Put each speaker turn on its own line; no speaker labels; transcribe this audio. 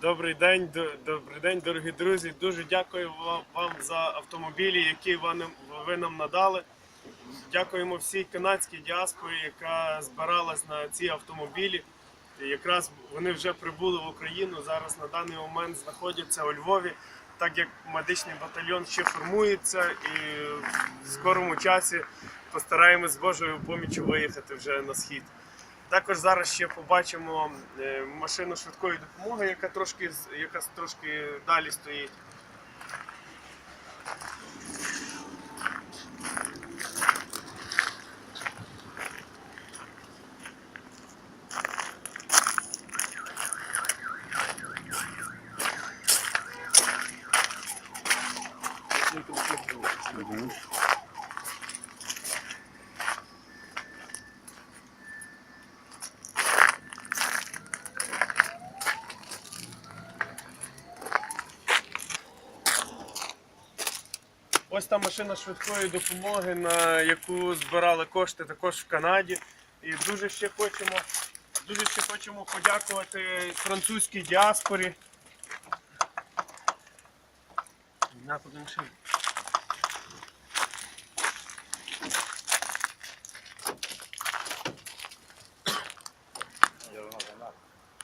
Добрий день, до- добрий день, дорогі друзі. Дуже дякую вам, вам за автомобілі, які ви нам, ви нам надали. Дякуємо всій канадській діаспорі, яка збиралась на ці автомобілі. І якраз вони вже прибули в Україну. Зараз на даний момент знаходяться у Львові, так як медичний батальйон ще формується, і в скорому часі постараємось з Божою поміччю виїхати вже на схід. Також зараз ще побачимо е, машину швидкої допомоги, яка трошки з- яка трошки далі стоїть. Ось та машина швидкої допомоги, на яку збирали кошти також в Канаді. І дуже ще хочемо, дуже ще хочемо подякувати французькій діаспорі. На?